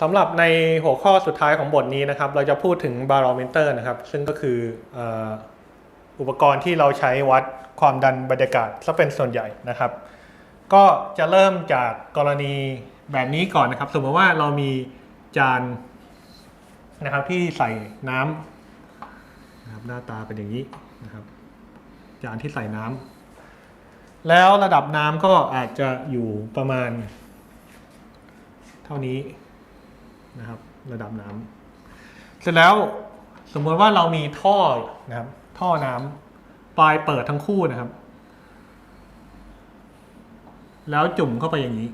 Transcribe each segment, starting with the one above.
สำหรับในหัวข้อสุดท้ายของบทนี้นะครับ เราจะพูดถึงบารอมิเตอร์นะครับ ซึ่งก็คืออ่ออุปกรณ์ที่เราใช้วัดความดันบรรยากาศซะเป็นส่วนใหญ่นะครับ ก็จะเริ่มจากกรณีแบบนี้ก่อนนะครับ สมมติว่าเรามีจานนะครับที่ใส่น้ำนะครับหน้าตาเป็นอย่างนี้นะครับ จานที่ใส่น้ำแล้วระดับน้ำก็อาจจะอยู่ประมาณ เท่านี้ นะครับ ระดับน้ำเสร็จแล้วสมมติว่าเรามีท่อนะครับ ท่อน้ำปลายเปิดทั้งคู่นะครับ แล้วจุ่มเข้าไปอย่างนี้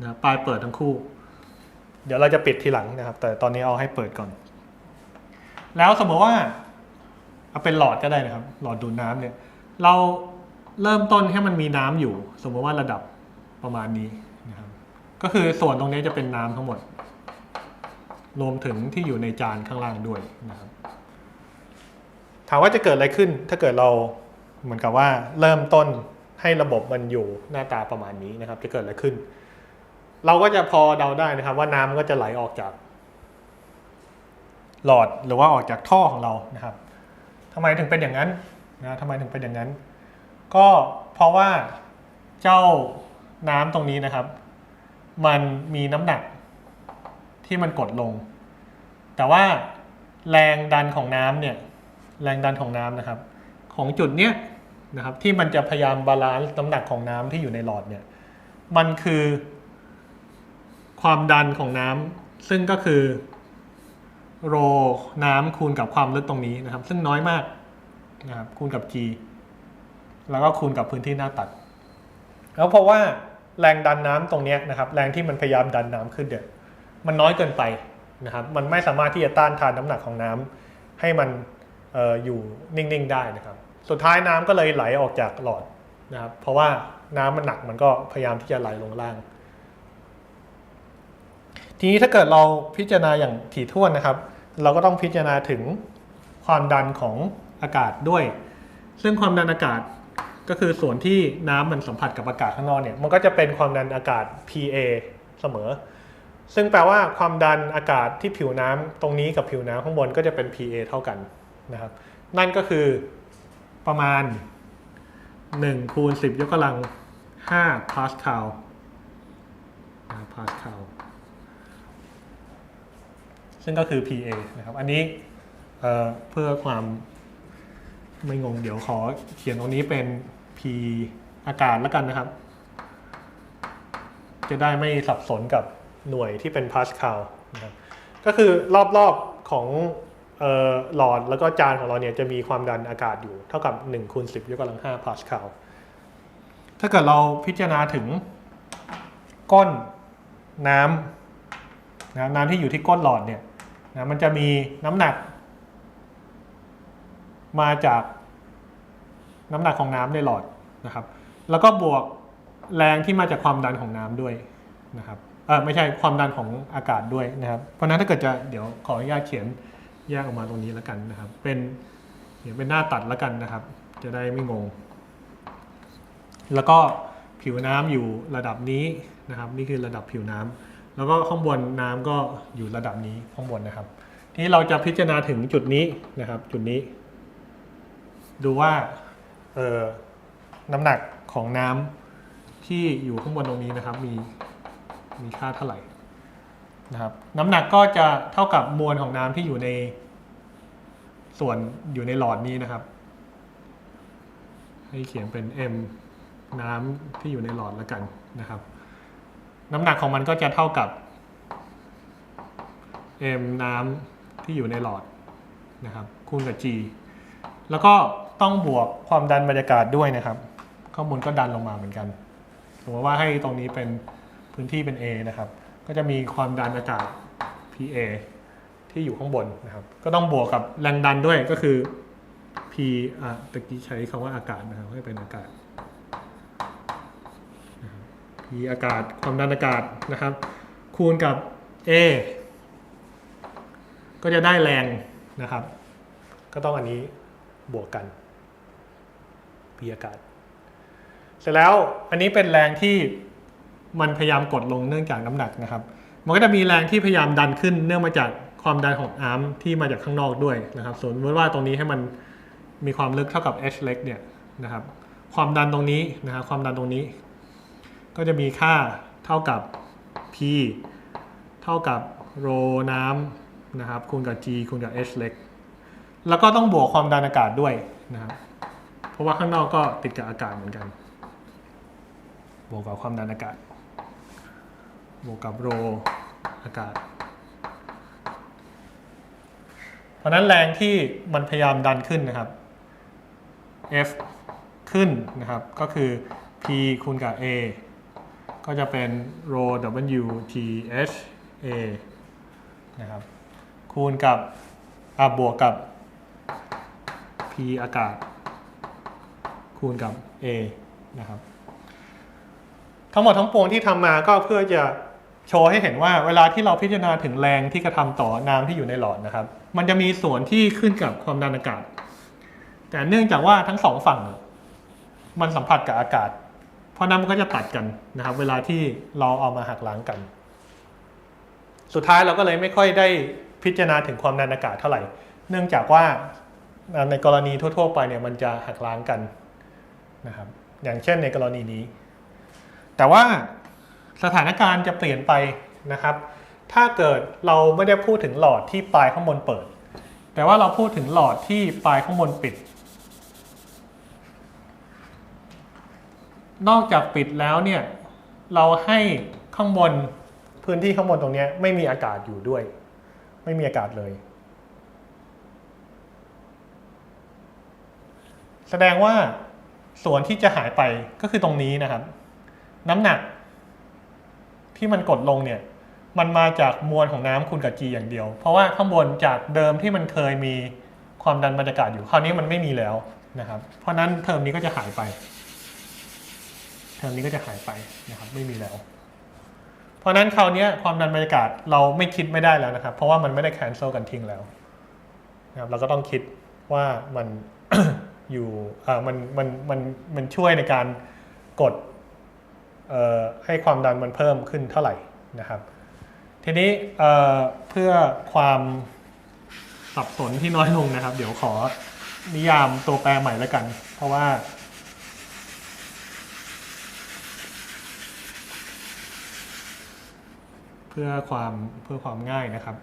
นะปลายเปิดทั้งคู่ เดี๋ยวเราจะปิดทีหลังนะครับ แต่ตอนนี้เอาให้เปิดก่อน แล้วสมมติว่าเอาเป็นหลอดก็ได้นะครับ หลอดดูดน้ำเนี่ย เราเริ่มต้นให้มันมีน้ำอยู่ สมมติว่าระดับประมาณนี้ ก็คือส่วนตรงนี้จะเป็นน้ำทั้งหมด รวมถึงที่อยู่ในจานข้างล่างด้วยนะครับ ถามว่าจะเกิดอะไรขึ้น ถ้าเกิดเราเหมือนกับว่าเริ่มต้นให้ระบบมันอยู่หน้าตาประมาณนี้นะครับ จะเกิดอะไรขึ้น เราก็จะพอเดาได้นะครับ ว่าน้ำก็จะไหลออกจาก หลอดหรือว่าออกจากท่อของเรานะครับทำไมถึงเป็นอย่างนั้นนะทำไมถึงเป็นอย่างนั้น ก็เพราะว่าเจ้าน้ำตรงนี้นะครับ มันมีน้ำหนักที่มันกดลง แต่ว่าแรงดันของน้ำเนี่ย แรงดันของน้ำนะครับ ของจุดเนี้ยนะครับ ที่มันจะพยายามบาลานซ์น้ำหนักของน้ำที่อยู่ในหลอดเนี่ย มันคือความดันของน้ำซึ่งก็คือโรน้ำคูณกับความลึกตรงนี้นะครับ ซึ่งน้อยมากนะครับคูณกับ g แล้วก็คูณกับพื้นที่หน้าตัด แล้วเพราะว่า แรงดันน้ำตรงนี้นะครับแรงที่มันพยายามดันน้ำขึ้นเนี่ยมันน้อยเกินไปนะครับมันไม่สามารถที่จะต้านทานน้ำหนักของน้ำให้มันอออยู่นิ่งๆได้นะครับ สุดท้ายน้ำก็เลยไหลออกจากหลอดนะครับเพราะว่าน้ำมันหนักมันก็พยายามที่จะไหลลงล่าง ทีนี้ถ้าเกิดเราพิจารณาอย่างถี่ถ้วนนะครับ เราก็ต้องพิจารณาถึงความดันของอากาศด้วย ซึ่งความดันอากาศ ก็คือส่วนที่น้ำมันสัมผัสกับอากาศข้างนอกเนี่ยมันก็จะเป็นความดันอากาศ PA เสมอ ซึ่งแปลว่าความดันอากาศที่ผิวน้ำตรงนี้กับผิวน้ำข้างบนก็จะเป็น PA เท่ากันนะครับนั่นก็คือประมาณ1คูณ10 ยกกำลัง 5 พาสคาลพาสคาลซึ่งก็คือ PA นะครับ อันนี้เเพื่อความไม่งง เดี๋ยวขอเขียนตรงนี้เป็น P อากาศแล้วกันนะครับ จะได้ไม่สับสนกับหน่วยที่เป็นพาสคาลนะครับก็คือรอบๆของหลอดแล้วก็จานของเราเนี่ยจะมีความดันอากาศอยู่เท่ากับ1คูณ10ยกกำลัง5พาสคาลถ้าเกิดเราพิจารณาถึงก้นน้ำนะน้ำที่อยู่ที่ก้นหลอดเนี่ยนะมันจะมีน้ำหนัก มาจาก น้ำหนักของน้ำในหลอดนะครับ แล้วก็บวกแรงที่มาจากความดันของน้ำด้วยนะครับเออไม่ใช่ความดันของอากาศด้วยนะครับ เพราะฉะนั้นถ้าเกิดจะเดี๋ยวขออนุญาตเขียนแยกออกมาตรงนี้แล้วกันนะครับ เป็นเขียนเป็นหน้าตัดแล้วกันนะครับ จะได้ไม่งง แล้วก็ผิวน้ำอยู่ระดับนี้นะครับ นี่คือระดับผิวน้ำแล้วก็ข้างบนน้ำก็อยู่ระดับนี้ข้างบนนะครับ ทีนี้เราจะพิจารณาถึงจุดนี้นะครับ จุดนี้ ดูว่า น้ำหนักของน้ำที่อยู่ข้างบนตรงนี้นะครับ มีมีค่าเท่าไหร่นะครับ น้ำหนักก็จะเท่ากับมวลของน้ำที่อยู่ใน ส่วนอยู่ในหลอดนี้นะครับ ให้เขียนเป็น m น้ำที่อยู่ในหลอดแล้วกันนะครับ น้ำหนักของมันก็จะเท่ากับ m น้ำที่อยู่ในหลอดนะครับคูณกับ g แล้วก็ ต้องบวกความดันบรรยากาศด้วยนะครับ ข้างบนก็ดันลงมาเหมือนกันสมมติว่าให้ตรงนี้เป็นพื้นที่เป็น A นะครับ ก็จะมีความดันอากาศ PA ที่อยู่ข้างบนนะครับ ก็ต้องบวกกับแรงดันด้วยก็คือ P อะตะกี้ใช้คำว่าอากาศนะครับให้เป็นอากาศ P อากาศความดันอากาศนะครับ คูณกับ A ก็จะได้แรงนะครับ ก็ต้องอันนี้บวกกัน P อากาศ เสร็จแล้วอันนี้เป็นแรงที่มันพยายามกดลงเนื่องจากน้ำหนักนะครับ มันก็จะมีแรงที่พยายามดันขึ้นเนื่องมาจากความดันของอาร์มที่มาจากข้างนอกด้วยนะครับสมมติว่าตรงนี้ให้มันมีความลึกเท่ากับ h เล็กเนี่ยนะครับ ความดันตรงนี้นะครับความดันตรงนี้ ก็จะมีค่าเท่ากับ p เท่ากับโรน้ำนะครับคูณกับ g คูณกับ h เล็กแล้วก็ต้องบวกความดันอากาศด้วยนะครับ ราะว่าข้างนอกก็ติดกับอากาศเหมือนกัน บวกกับความดันอากาศ บวกกับโรอากาศ เพราะนั้นแรงที่มันพยายามดันขึ้นนะครับ F ขึ้นนะครับก็คือ P คูณกับ A ก็จะเป็น rho W T H A นะครับคูณกับอบวกกับ P อากาศ คูณกับ A นะครับ ทั้งหมดทั้งปวงที่ทำมาก็เพื่อจะโชว์ให้เห็นว่าเวลาที่เราพิจารณาถึงแรงที่กระทำต่อน้ำที่อยู่ในหลอดนะครับ มันจะมีส่วนที่ขึ้นกับความดันอากาศ แต่เนื่องจากว่าทั้งสองฝั่ง มันสัมผัสกับอากาศ เพราะนั้นมันก็จะตัดกันนะครับ เวลาที่เราเอามาหักล้างกัน สุดท้ายเราก็เลยไม่ค่อยได้พิจารณาถึงความดันอากาศเท่าไหร่ เนื่องจากว่าในกรณีทั่ว ๆ ไปเนี่ยมันจะหักล้างกัน นะครับ อย่างเช่นในกรณีนี้ แต่ว่าสถานการณ์จะเปลี่ยนไปนะครับ ถ้าเกิดเราไม่ได้พูดถึงหลอดที่ปลายข้างบนเปิด แต่ว่าเราพูดถึงหลอดที่ปลายข้างบนปิด นอกจากปิดแล้วเนี่ยเราให้ข้างบนพื้นที่ข้างบนตรงนี้ไม่มีอากาศอยู่ด้วย ไม่มีอากาศเลย แสดงว่า ส่วนที่จะหายไปก็คือตรงนี้นะครับ น้ำหนักที่มันกดลงเนี่ย มันมาจากมวลของน้ำคูณกับ g อย่างเดียว เพราะว่าข้างบนจากเดิมที่มันเคยมีความดันบรรยากาศอยู่ คราวนี้มันไม่มีแล้วนะครับ เพราะนั้นเทอมนี้ก็จะหายไป เทอมนี้ก็จะหายไปนะครับ ไม่มีแล้ว เพราะนั้นคราวนี้ความดันบรรยากาศเราไม่คิดไม่ได้แล้วนะครับ เพราะว่ามันไม่ได้แคนเซิลกันทิ้งแล้วนะครับเราก็ต้องคิดว่ามัน อยู่มันมันมันมันช่วยในการกดให้ความดันมันเพิ่มขึ้นเท่าไหร่นะครับ ทีนี้เพื่อความสับสนที่น้อยลงนะครับ เดี๋ยวขอนิยามตัวแปรใหม่แล้วกัน เพราะว่า เพื่อความเพื่อความง่ายนะครับ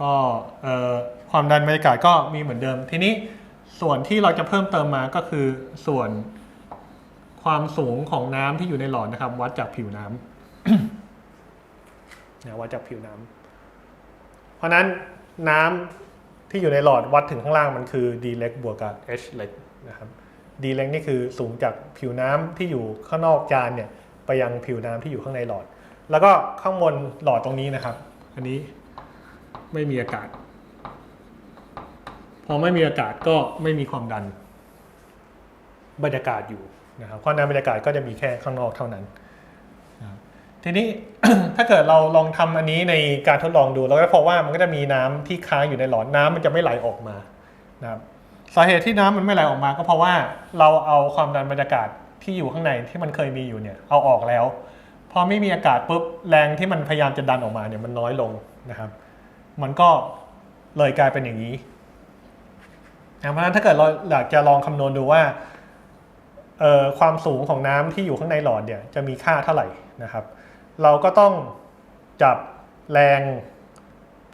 ก็ความดันบรรยากาศก็มีเหมือนเดิมทีนี้ ส่วนที่เราจะเพิ่มเติมมาก็คือส่วนความสูงของน้ำที่อยู่ในหลอดนะครับ วัดจากผิวน้ำเนี่ยวัดจากผิวน้ำเพราะฉะนั้นน้ำที่อยู่ในหลอดวัดถึงข้างล่างมันคือ d เล็กบวกกับ h เล็กนะครับ d เล็กนี่คือสูงจากผิวน้ำที่อยู่ข้างนอกจานเนี่ยไปยังผิวน้ำที่อยู่ข้างในหลอด แล้วก็ข้างบนหลอดตรงนี้นะครับ อันนี้ไม่มีอากาศ พอไม่มีอากาศก็ไม่มีความดันบรรยากาศอยู่นะครับความดันบรรยากาศก็จะมีแค่ข้างนอกเท่านั้นทีนี้ถ้าเกิดเราลองทำอันนี้ในการทดลองดูเราก็พบว่ามันก็จะมีน้ำที่ค้างอยู่ในหลอดน้ำมันจะไม่ไหลออกมานะครับสาเหตุที่น้ำมันไม่ไหลออกมา ก็เพราะว่าเราเอาความดันบรรยากาศที่อยู่ข้างในที่มันเคยมีอยู่เนี่ยเอาออกแล้วพอไม่มีอากาศปุ๊บแรงที่มันพยายามจะดันออกมาเนี่ยมันน้อยลงนะครับ มันก็เลยกลายเป็นอย่างนี้ นะเพราะฉะนั้นถ้าเกิดเราอยากจะลองคำนวณดูว่าความสูงของน้ำที่อยู่ข้างในหลอดเนี่ยจะมีค่าเท่าไหร่นะครับ เราก็ต้องจับแรง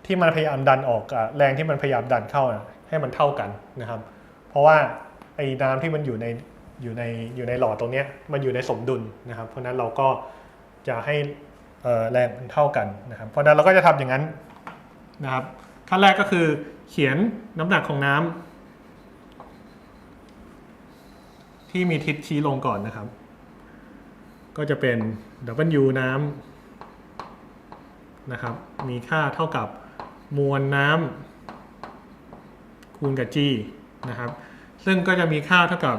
ที่มันพยายามดันออกแรงที่มันพยายามดันเข้านะให้มันเท่ากันนะครับ เพราะว่าไอ้น้ำที่มันอยู่ในอยู่ในอยู่ในหลอดตรงนี้มันอยู่ในสมดุลนะครับ เพราะนั้นเราก็จะให้แรงมันเท่ากันนะครับ เพราะนั้นเราก็จะทำอย่างนั้นนะครับขั้นแรกก็คือเขียนน้ำหนักของน้ำ ที่มีทิศชี้ลงก่อนนะครับ ก็จะเป็น W น้ำนะครับ มีค่าเท่ากับมวลน้ำคูณกับ G นะครับ ซึ่งก็จะมีค่าเท่ากับ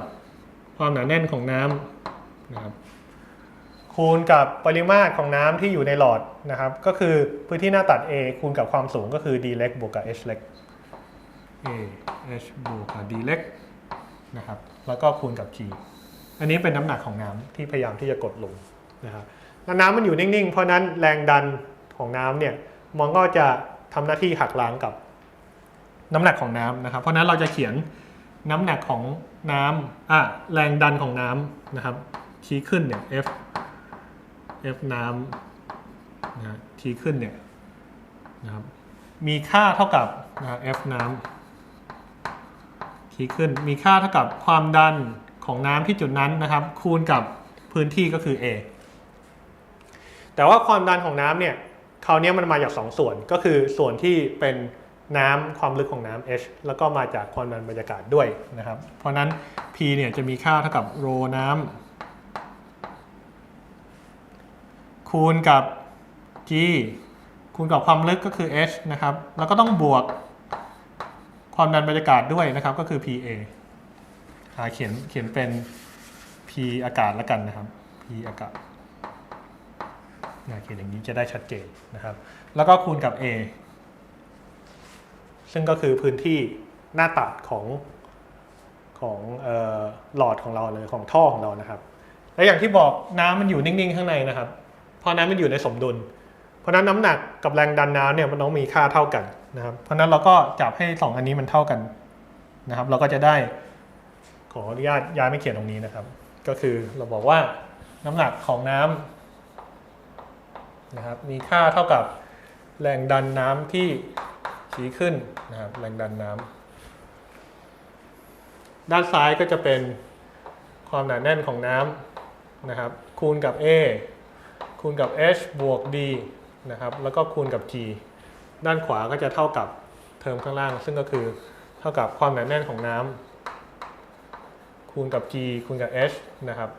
ความหนาแน่นของน้ำนะครับคูณกับปริมาตรของน้ำที่อยู่ในหลอดนะครับ ก็คือพื้นที่หน้าตัด A คูณกับความสูงก็คือ d เล็กบวกกับ h เล็ก A h บวกกับ d เล็ก นะครับ แล้วก็คูณกับ g อันนี้เป็นน้ำหนักของน้ำที่พยายามที่จะกดลงนะครับน้ำมันอยู่นิ่งๆ เพราะนั้นแรงดันของน้ำเนี่ยมันก็จะทำหน้าที่หักล้างกับน้ำหนักของน้ำนะครับ เพราะนั้นเราจะเขียนน้ำหนักของน้ำอะแรงดันของน้ำนะครับชี้ขึ้นเนี่ย F F น้ำนะชี้ขึ้นเนี่ยนะครับมีค่าเท่ากับนะ F น้ำ ชี้ขึ้นมีค่าเท่ากับความดันของน้ำที่จุดนั้นนะครับ คูณกับพื้นที่ก็คือ A แต่ว่าความดันของน้ำเนี่ยคราวนี้มันมาจากสองส่วนก็คือส่วนที่เป็นน้ำความลึกของน้ำ H แล้วก็มาจากความดันบรรยากาศด้วยนะครับ เพราะฉะนั้น P เนี่ยจะมีค่าเท่ากับโรน้ำคูณกับ G คูณกับความลึกก็คือ H นะครับ แล้วก็ต้องบวก ความดันบรรยากาศด้วยนะครับก็คือ PA อเขียนเขียนเป็น P อากาศแล้วกันนะครับ P อากาศเขียนอย่างนี้จะได้ชัดเจนนะครับ แล้วก็คูณกับ A ซึ่งก็คือพื้นที่หน้าตัดของของออหลอดของเราเลยของท่อของเรานะครับ และอย่างที่บอกน้ำมันอยู่นิ่งๆ ข้างในนะครับพราะน้ำมันอยู่ในสมดุล เพราะนั้นน้ำหนักกับแรงดันน้ำเนี่ยมันต้องมีค่าเท่ากันนะครับ เพราะนั้นเราก็จับให้สองอันนี้มันเท่ากันนะครับ เราก็จะได้ขออนุญาตย้ายไม่เขียนตรงนี้นะครับ ก็คือเราบอกว่าน้ำหนักของน้ำนะครับ มีค่าเท่ากับแรงดันน้ำที่ชี้ขึ้นนะครับแรงดันน้ำด้านซ้ายก็จะเป็นความหนาแน่นของน้ำนะครับ คูณกับ A คูณกับ H บวก D นะครับแล้วก็คูณกับ G ด้านขวาก็จะเท่ากับเทอมข้างล่าง ซึ่งก็คือเท่ากับความหนาแน่นของน้ำคูณกับ G คูณกับ H นะครับ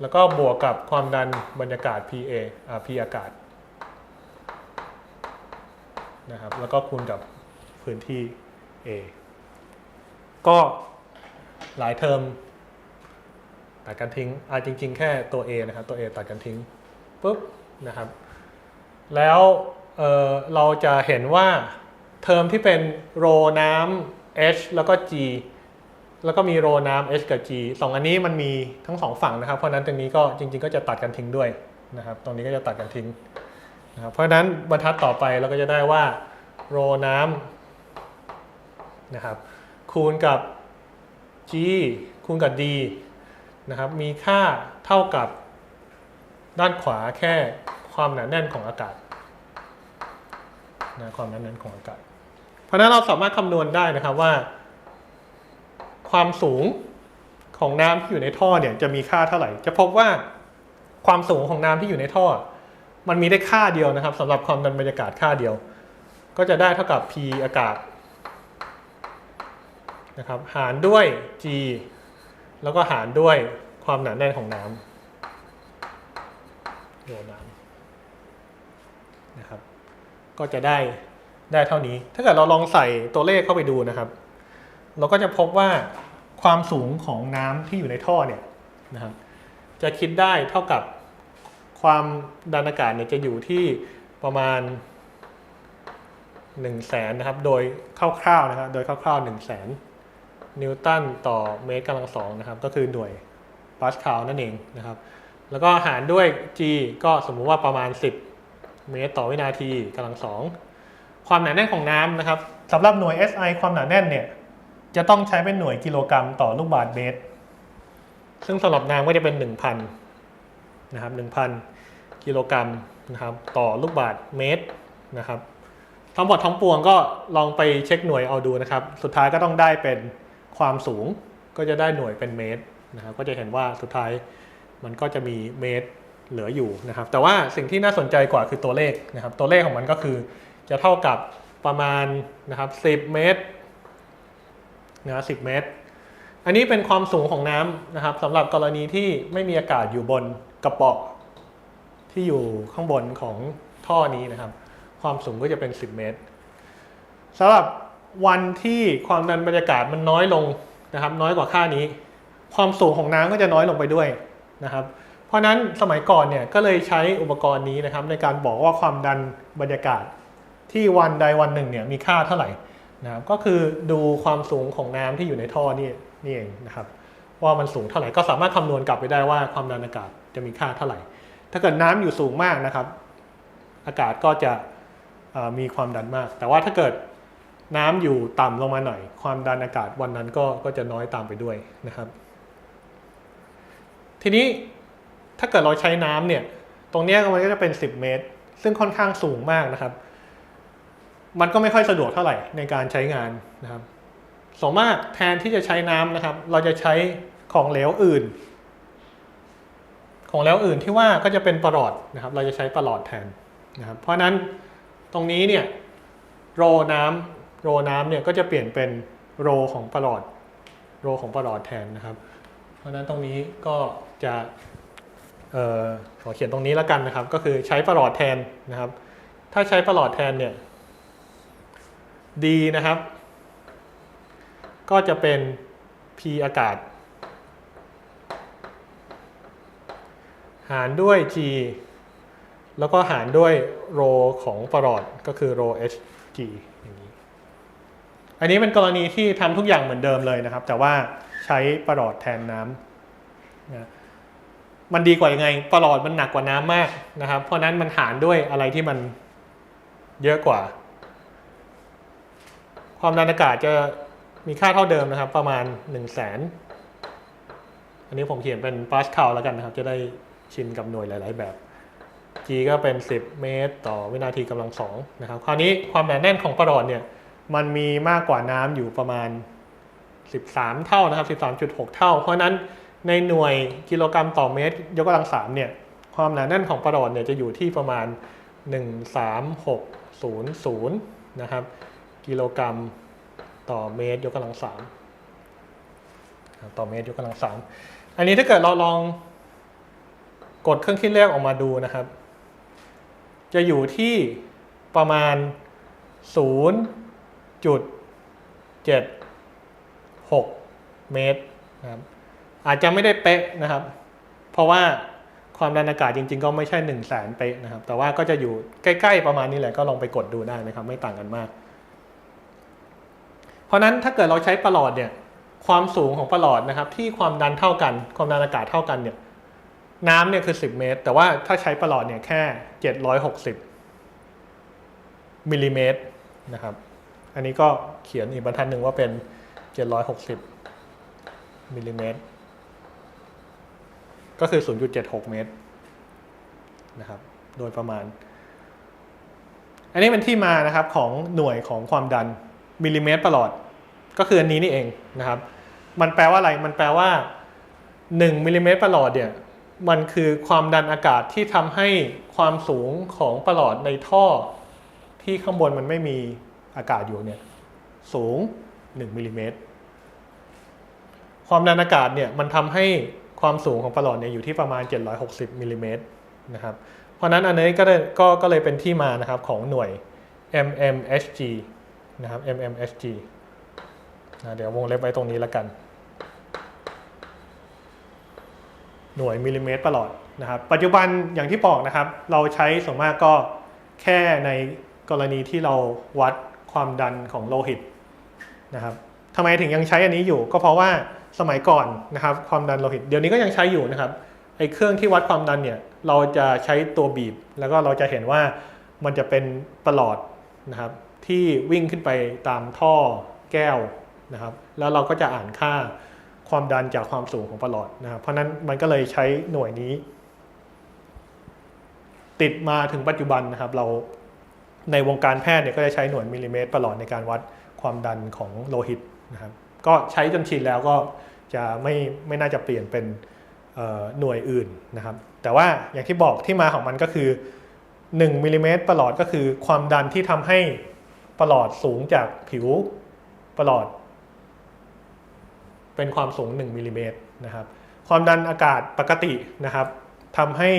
แล้วก็บวกกับความดันบรรยากาศ PA อ่า P อากาศนะครับแล้วก็คูณกับพื้นที่ A ก็หลายเทอมตัดกันทิ้งอ่าจริง ๆ แค่ตัว A นะครับตัว A ตัดกันทิ้งปุ๊บนะครับ แล้วเเราจะเห็นว่าเทอมที่เป็นโรน้ำ H แล้วก็ G แล้วก็มีโรน้ำ H กับ G สองอันนี้มันมีทั้งสองฝั่งนะครับ เพราะนั้นตรงนี้ก็จริง ๆ ก็จะตัดกันทิ้งด้วยนะครับ ตรงนี้ก็จะตัดกันทิ้งนะครับ เพราะฉะนั้นบรรทัดต่อไปเราก็จะได้ว่าโรน้ำนะครับคูณกับ g คูณกับ d นะครับ มีค่าเท่ากับด้านขวาแค่ ความหนาแน่นของอากาศนะความหนาแน่นของอากาศ เพราะนั้นเราสามารถคำนวณได้นะครับว่า ความสูงของน้ำที่อยู่ในท่อเนี่ยจะมีค่าเท่าไหร่ จะพบว่าความสูงของน้ำที่อยู่ในท่อ มันมีได้ค่าเดียวนะครับสำหรับความดันบรรยากาศค่าเดียว ก็จะได้เท่ากับ P อากาศนะครับหารด้วย G แล้วก็หารด้วยความหนาแน่นของน้ำโยน้ำ นะครับ ก็จะได้ได้เท่านี้ ถ้าเกิดเราลองใส่ตัวเลขเข้าไปดูนะครับ เราก็จะพบว่าความสูงของน้ำที่อยู่ในท่อเนี่ยนะครับ จะคิดได้เท่ากับความดันอากาศเนี่ยจะอยู่ที่ประมาณ1 0 0 0 0แสนนะครับ โดยคร่าวๆนะครับ โดยคร่าวๆ1 0 0 0 0แสนนิวตันต่อเมตรกำลังสองนะครับ ก็คือหน่วยปาสคาลนั่นเองนะครับ แล้วก็หารด้วย g ก็สมมุติว่าประมาณ 10 เมตรต่อวินาทีกำลังสองความหนาแน่นของน้ำนะครับสำหรับหน่วย SI ความหนาแน่นเนี่ยจะต้องใช้เป็นหน่วยกิโลกรัมต่อลูกบาศก์เมตร ซึ่งสำหรับน้ำก็จะเป็น 1,000นะครับ1,000 กิโลกรัมนะครับต่อลูกบาศก์เมตรนะครับทั้งหมดทั้งปวงก็ลองไปเช็คหน่วยเอาดูนะครับ สุดท้ายก็ต้องได้เป็นความสูงก็จะได้หน่วยเป็นเมตรนะครับก็จะเห็นว่าสุดท้ายมันก็จะมีเมตร เหลืออยู่นะครับ แต่ว่าสิ่งที่น่าสนใจกว่าคือตัวเลขนะครับ ตัวเลขของมันก็คือจะเท่ากับประมาณนะครับ 10 เมตรนะ10 เมตร อันนี้เป็นความสูงของน้ำนะครับสำหรับกรณีที่ไม่มีอากาศอยู่บนกระป๋องที่อยู่ข้างบนของท่อนี้นะครับ ความสูงก็จะเป็น 10 เมตรสำหรับวันที่ความดันบรรยากาศมันน้อยลงนะครับ น้อยกว่าค่านี้ ความสูงของน้ำก็จะน้อยลงไปด้วยนะครับ ราะนั้นสมัยก่อนเนี่ยก็เลยใช้อุปกรณ์นี้นะครับในการบอกว่าความดันบรรยากาศที่วันใดวันหนึ่งเนี่ยมีค่าเท่าไหร่นะครับก็คือดูความสูงของน้ำที่อยู่ในท่อนี่นี่เองนะครับว่ามันสูงเท่าไหร่ก็สามารถคำนวณกลับไปได้ว่าความดันอากาศจะมีค่าเท่าไหร่ ถ้าเกิดน้ำอยู่สูงมากนะครับ อากาศก็จะมีความดันมาก แต่ว่าถ้าเกิดน้ำอยู่ต่ำลงมาหน่อย ความดันอากาศวันนั้นก็ก็จะน้อยตามไปด้วยนะครับ ทีนี้ ถ้าเกิดเราใช้น้ำเนี่ย ตรงเนี้ยมันก็จะเป็น 10 เมตร ซึ่งค่อนข้างสูงมากนะครับ มันก็ไม่ค่อยสะดวกเท่าไหร่ในการใช้งานนะครับสมมากแทนที่จะใช้น้ำนะครับ เราจะใช้ของเหลวอื่น ของเหลวอื่นที่ว่าก็จะเป็นประหลอดนะครับ เราจะใช้ประหลอดแทนนะครับ เพราะนั้นตรงนี้เนี่ยโรน้ำโรน้ำเนี่ยก็จะเปลี่ยนเป็นโรของประหลอดโรของประหลอดแทนนะครับ เพราะนั้นตรงนี้ก็จะ ขอเขียนตรงนี้แล้วกันนะครับ ก็คือใช้ประหลอดแทนนะครับ ถ้าใช้ประหลอดแทนเนี่ยดีนะครับ ก็จะเป็น P อากาศ หารด้วย G แล้วก็หารด้วยโรของประหลอดก็คือโร Hg อย่างนี้ อันนี้เป็นกรณีที่ทำทุกอย่างเหมือนเดิมเลยนะครับ แต่ว่าใช้ประหลอดแทนน้ำนะ มันดีกว่ายังไงประหลอดมันหนักกว่าน้ำมากนะครับ เพราะนั้นมันหารด้วยอะไรที่มันเยอะกว่า ความดันอากาศจะมีค่าเท่าเดิมนะครับ ประมาณ1 0 0 0 0แสนอันนี้ผมเขียนเป็นปาสคาลแล้วกันนะครับ จะได้ชินกับหน่วยหลาย ๆ แบบ G ก็เป็น 10 เมตร ต่อวินาทีกำลังสองนะครับ คราวนี้ความหนาแน่นของประหลอดเนี่ย มันมีมากกว่าน้ำอยู่ประมาณ 13 เท่านะครับ 13.6 เท่า เพราะนั้น ในหน่วยกิโลกรัมต่อเมตร ยกกำลังสามเนี่ยความหนาแน่นของประหลอดเนี่ยจะอยู่ที่ประมาณ 13600นะครับกิโลกรัมต่อเมตร ยกกำลังสามต่อเมตร ยกกำลังสามอันนี้ถ้าเกิดเราลองกดเครื่องคิดเลขออกมาดูนะครับ จะอยู่ที่ประมาณ 0.76 เมตรนะครับ อาจจะไม่ได้เป๊ะนะครับ เพราะว่าความดันอากาศจริง ๆ ก็ไม่ใช่1 0 0 0 0แสนเป๊ะนะครับ แต่ว่าก็จะอยู่ใกล้ ๆ ประมาณนี้แหละก็ลองไปกดดูได้นะครับ ไม่ต่างกันมาก เพราะฉะนั้นถ้าเกิดเราใช้ประหลอดเนี่ย ความสูงของประหลอดนะครับ ที่ความดันเท่ากัน ความดันอากาศเท่ากันเนี่ยน้ำเนี่ยคือ 10 เมตร แต่ว่าถ้าใช้ประหลอดเนี่ยแค่ 760มิลลิเมตรนะครับ อันนี้ก็เขียนอีกบรรทัดหนึ่งว่าเป็น 760มิลลิเมตร ก็คือ 0.76 เมตรนะครับ โดยประมาณ อันนี้เป็นที่มานะครับของหน่วยของความดันมิลลิเมตรประหลอด ก็คืออันนี้นี่เองนะครับ มันแปลว่าอะไร มันแปลว่า 1มิลลิเมตรประหลอดเนี่ย มันคือความดันอากาศที่ทำให้ความสูงของประหลอดในท่อ ที่ข้างบนมันไม่มีอากาศอยู่เนี่ย สูง 1มิลลิเมตรความดันอากาศเนี่ยมันทำให้ ความสูงของประหลอดเนี่ยอยู่ที่ประมาณ 760มิลลิเมตรนะครับเพราะนั้นอันนี้ก็เลยก็ก็เลยเป็นที่มานะครับของหน่วย mmHg นะครับ mmHg นะเดี๋ยววงเล็บไว้ตรงนี้แล้วกัน หน่วยมิลลิเมตรประหลอดนะครับ ปัจจุบันอย่างที่บอกนะครับ เราใช้ส่วนมากก็แค่ในกรณีที่เราวัดความดันของโลหิตนะครับ ทำไมถึงยังใช้อันนี้อยู่ ก็เพราะว่าสมัยก่อนนะครับความดันโลหิต เดี๋ยวนี้ก็ยังใช้อยู่นะครับไอ้เครื่องที่วัดความดันเนี่ยเราจะใช้ตัวบีบ แล้วก็เราจะเห็นว่ามันจะเป็นประหลอดนะครับที่วิ่งขึ้นไปตามท่อแก้วนะครับ แล้วเราก็จะอ่านค่าความดันจากความสูงของประหลอดนะครับ เพราะฉะนั้นมันก็เลยใช้หน่วยนี้ ติดมาถึงปัจจุบันนะครับ เราในวงการแพทย์เนี่ยก็จะใช้หน่วยมิลลิเมตรประหลอดในการวัดความดันของโลหิต นะครับก็ใช้จนชินแล้วก็จะไม่ไม่น่าจะเปลี่ยนเป็นหน่วยอื่นนะครับ แต่ว่าอย่างที่บอกที่มาของมันก็คือ 1มิลลิเมตรประหลอดก็คือความดันที่ทำให้ประหลอดสูงจากผิวประหลอด เป็นความสูง 1มิลลิเมตรนะครับ ความดันอากาศปกตินะครับทำให้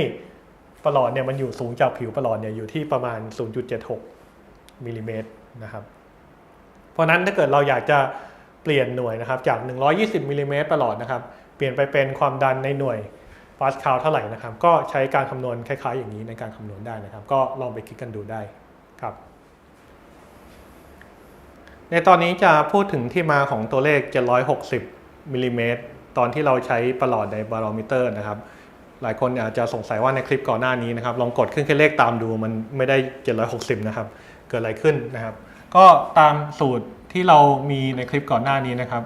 ประหลอดเนี่ยมันอยู่สูงจากผิวประหลอดเนี่ยอยู่ที่ประมาณ 0.76มิลลิเมตรนะครับ เพราะนั้นถ้าเกิดเราอยากจะ เปลี่ยนหน่วยนะครับจาก 120มิลลิเมตรประหลอดนะครับเปลี่ยนไปเป็นความดันในหน่วยปาสคาลเท่าไหร่นะครับ ก็ใช้การคำนวณคล้ายๆ อย่างนี้ในการคำนวณได้นะครับ ก็ลองไปคิดกันดูได้ครับ ในตอนนี้จะพูดถึงที่มาของตัวเลข 760มิลลิเมตรตอนที่เราใช้ประหลอดในบารอมิเตอร์นะครับ หลายคนอาจจะสงสัยว่าในคลิปก่อนหน้านี้นะครับ ลองกดขึ้นแค่เลขตามดูมันไม่ได้ 760 นะครับ เกิดอะไรขึ้นนะครับ ก็ตามสูตร ที่เรามีในคลิปก่อนหน้านี้นะครับ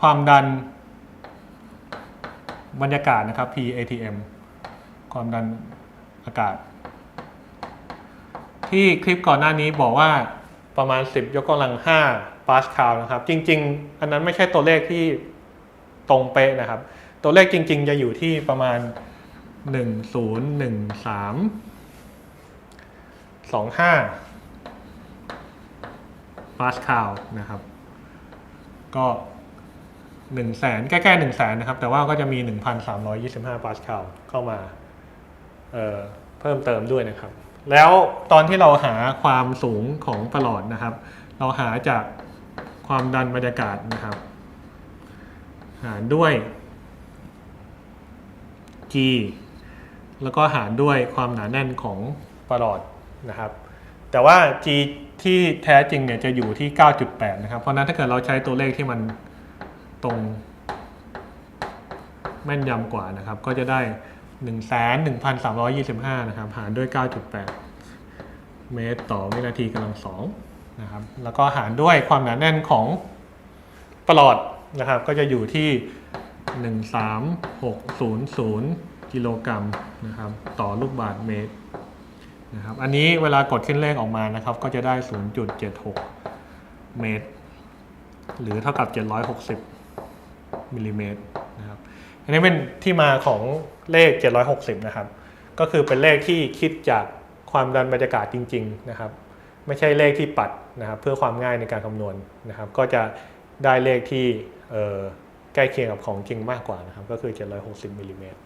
ความดันบรรยากาศนะครับ PATM ความดันอากาศ ที่คลิปก่อนหน้านี้บอกว่าประมาณ 10 ยกกำลัง 5 ปาสคาลนะครับ จริง ๆ อันนั้นไม่ใช่ตัวเลขที่ตรงเป๊ะนะครับ ตัวเลขจริง ๆ จะอยู่ที่ประมาณ 1013 25 ปาสคาลนะครับ ก็1 0 0 0 0แสนใกล้ๆ1 0 0 0 0แสนนะครับ แต่ว่าก็จะมี1,325ปาสคาลเข้ามาเเพิ่มเติมด้วยนะครับ แล้วตอนที่เราหาความสูงของประหลอดนะครับ เราหาจากความดันบรรยากาศนะครับ หารด้วย G แล้วก็หารด้วยความหนาแน่นของประหลอดนะครับ แต่ว่า G ที่แท้จริงเนี่ยจะอยู่ที่ 9.8 นะครับ เพราะนั้นถ้าเกิดเราใช้ตัวเลขที่มันตรงแม่นยำกว่านะครับ ก็จะได้ 1 1 3 2 5 นะครับ หารด้วย 9.8 เมตรต่อวินาทีกำลังสองนะครับ แล้วก็หารด้วยความหนาแน่นของประหลอดนะครับ ก็จะอยู่ที่ 13600 กิโลกรัมนะครับ ต่อลูกบาศก์เมตร นะครับอันนี้เวลากดขึ้นเลขออกมานะครับ ก็จะได้ 0.76 เมตร หรือเท่ากับ 760มิลลิเมตรนะครับอันนี้เป็นที่มาของเลข 760 นะครับ ก็คือเป็นเลขที่คิดจากความดันบรรยากาศจริง ๆ นะครับ ไม่ใช่เลขที่ปัดนะครับ เพื่อความง่ายในการคำนวณนะครับ ก็จะได้เลขที่ใกล้เคียงกับของจริงมากกว่านะครับ ก็คือ 760มิลลิเมตร